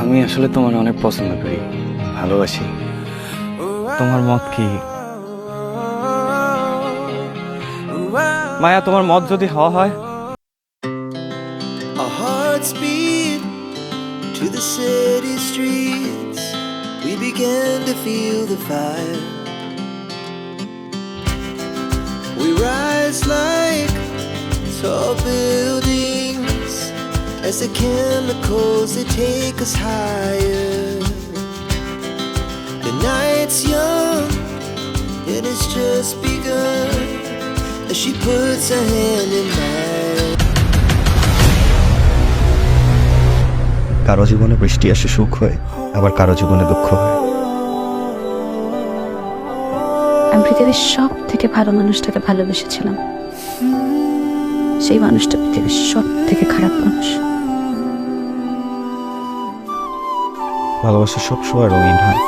আমি আসলে তোমার অনেক পছন্দ করি ভালোবাসি। তোমার মত কি? মায়া তোমার মত যদি হওয়া হয়? To the city streets, we began. As the chemicals they take us higher. The night's young and it's just begun as she puts her hand in mine. কারও জীবনে বৃষ্টি আসে সুখ হয়ে আবার কারও জীবনে দুঃখ হয় আমি পৃথিবীর সব থেকে ভালো মানুষটাকে ভালোবেসেছিলাম সেই মানুষটা পৃথিবীর সব থেকে খারাপ মানুষ ভালোবাসা সবসময় রঙিন হয়।